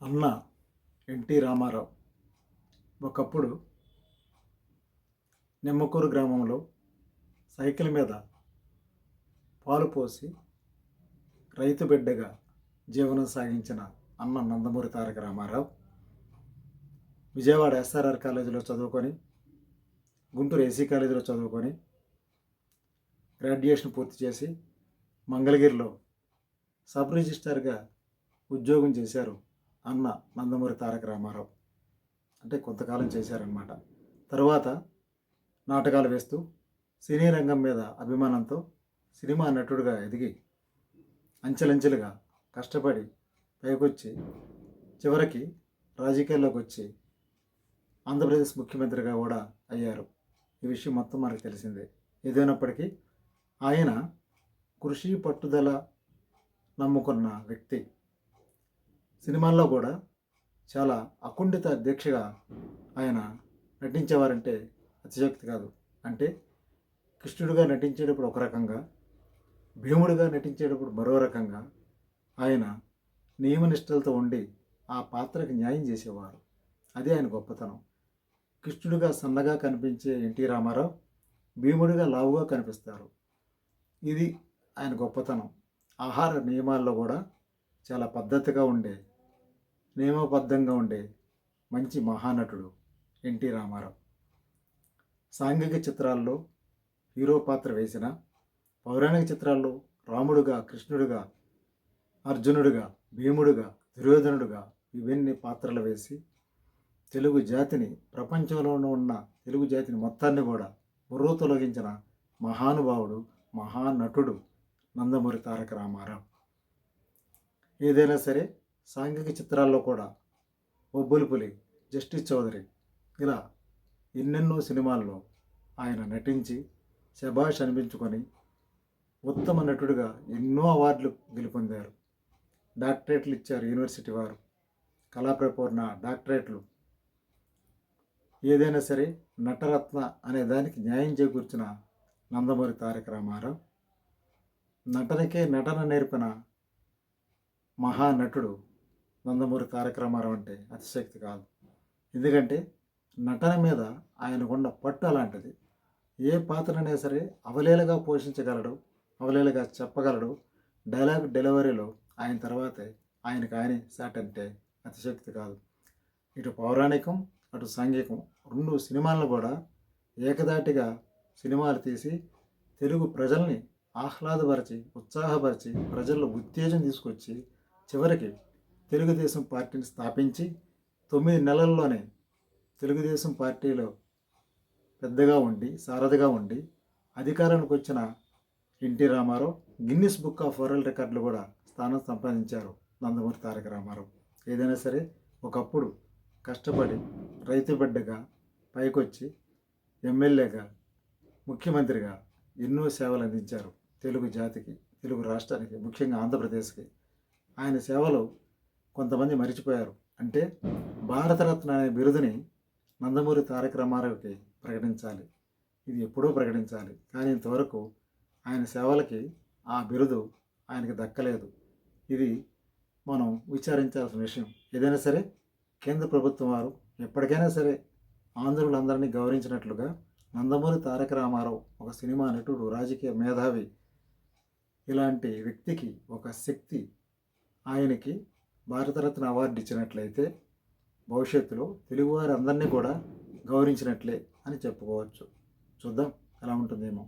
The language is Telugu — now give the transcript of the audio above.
అన్న ఎన్టీ రామారావు ఒకప్పుడు నిమ్మకూరు గ్రామంలో సైకిల్ మీద పాలు పోసి రైతు బిడ్డగా జీవనం సాగించిన అన్న నందమూరి తారక రామారావు విజయవాడ ఎస్ఆర్ఆర్ కాలేజీలో చదువుకొని గుంటూరు ఏసీ కాలేజీలో చదువుకొని గ్రాడ్యుయేషన్ పూర్తి చేసి మంగళగిరిలో సబ్ రిజిస్టార్గా ఉద్యోగం చేశారు అన్న నందమూరి తారక రామారావు. అంటే కొంతకాలం చేశారనమాట తర్వాత నాటకాలు వేస్తూ సినీ రంగం మీద అభిమానంతో సినిమా నటుడిగా ఎదిగి అంచెలంచెలుగా కష్టపడి పైకొచ్చి చివరికి రాజకీయాల్లోకి వచ్చి ఆంధ్రప్రదేశ్ ముఖ్యమంత్రిగా కూడా అయ్యారు. ఈ విషయం మొత్తం మనకు తెలిసిందే. ఏదైనప్పటికీ ఆయన కృషి పట్టుదల నమ్ముకున్న వ్యక్తి. సినిమాల్లో కూడా చాలా అకుంఠిత దీక్షగా ఆయన నటించేవారంటే అతిశయోక్తి కాదు. అంటే కృష్ణుడిగా నటించేటప్పుడు ఒక రకంగా భీముడిగా నటించేటప్పుడు మరో రకంగా ఆయన నియమనిష్టలతో ఉండి ఆ పాత్రకు న్యాయం చేసేవారు. అదే ఆయన గొప్పతనం. కృష్ణుడిగా సన్నగా కనిపించే ఎన్టీ రామారావు భీముడిగా లావుగా కనిపిస్తారు. ఇది ఆయన గొప్పతనం. ఆహార నియమాల్లో కూడా చాలా పద్ధతిగా ఉండే నియమబద్ధంగా ఉండే మంచి మహానటుడు ఎన్టీ రామారావు. సాంఘిక చిత్రాల్లో హీరో పాత్ర వేసిన పౌరాణిక చిత్రాల్లో రాముడుగా కృష్ణుడుగా అర్జునుడుగా భీముడుగా దుర్యోధనుడుగా ఇవన్నీ పాత్రలు వేసి తెలుగు జాతిని ప్రపంచంలోనూ ఉన్న తెలుగు జాతిని మొత్తాన్ని కూడా బుర్రో తొలగించిన మహానుభావుడు మహానటుడు నందమూరి తారక రామారావు. ఏదైనా సరే సాంఘిక చిత్రాల్లో కూడా ఒబ్బులిపులి జస్టిస్ చౌదరి ఇలా ఎన్నెన్నో సినిమాల్లో ఆయన నటించి శభాష్ అనిపించుకొని ఉత్తమ నటుడిగా ఎన్నో అవార్డులు గెలుపొందారు. డాక్టరేట్లు ఇచ్చారు యూనివర్సిటీ వారు. కళాప్రపూర్ణ డాక్టరేట్లు. ఏదైనా సరే నటరత్న అనే దానికి న్యాయం చేకూర్చిన నందమూరి తారక రామారావు నటనకే నటన నేర్పిన మహానటుడు నందమూరి కార్యక్రమాలు అంటే అతిశక్తి కాదు. ఎందుకంటే నటన మీద ఆయనకున్న పట్టు అలాంటిది. ఏ పాత్రనైనా సరే అవలేలుగా పోషించగలడు అవలేలుగా చెప్పగలడు. డైలాగ్ డెలివరీలో ఆయన తర్వాతే ఆయనకు ఆయనే సాట్ అంటే అతిశక్తి కాదు. ఇటు పౌరాణికం అటు సాంఘికం రెండు సినిమాలను కూడా ఏకదాటిగా సినిమాలు తీసి తెలుగు ప్రజల్ని ఆహ్లాదపరిచి ఉత్సాహపరిచి ప్రజల్లో ఉత్తేజం తీసుకొచ్చి చివరికి తెలుగుదేశం పార్టీని స్థాపించి తొమ్మిది నెలల్లోనే తెలుగుదేశం పార్టీలో పెద్దగా ఉండి సారథిగా ఉండి అధికారానికి వచ్చిన NT Ramarao Guinness book of world రికార్డులు కూడా స్థానం సంపాదించారు నందమూరి తారక రామారావు. ఏదైనా సరే ఒకప్పుడు కష్టపడి రైతు బిడ్డగా పైకొచ్చి ఎమ్మెల్యేగా ముఖ్యమంత్రిగా ఎన్నో సేవలు అందించారు తెలుగు జాతికి తెలుగు రాష్ట్రానికి ముఖ్యంగా ఆంధ్రప్రదేశ్కి. ఆయన సేవలు కొంతమంది మరిచిపోయారు. అంటే భారతరత్న అనే బిరుదుని నందమూరి తారక రామారావుకి ప్రకటించాలి. ఇది ఎప్పుడూ ప్రకటించాలి. కానీ ఇంతవరకు ఆయన సేవలకి ఆ బిరుదు ఆయనకి దక్కలేదు. ఇది మనం విచారించాల్సిన విషయం. ఏదైనా సరే కేంద్ర ప్రభుత్వం వారు ఎప్పటికైనా సరే ఆంధ్రులందరినీ గౌరవించినట్లుగా నందమూరి తారక రామారావు ఒక సినిమా నటుడు రాజకీయ మేధావి ఇలాంటి వ్యక్తికి ఒక శక్తి ఆయనకి భారతరత్న అవార్డు ఇచ్చినట్లయితే భవిష్యత్తులో తెలుగువారందరినీ కూడా గౌరవించినట్లే అని చెప్పుకోవచ్చు. చూద్దాం ఎలా ఉంటుందేమో.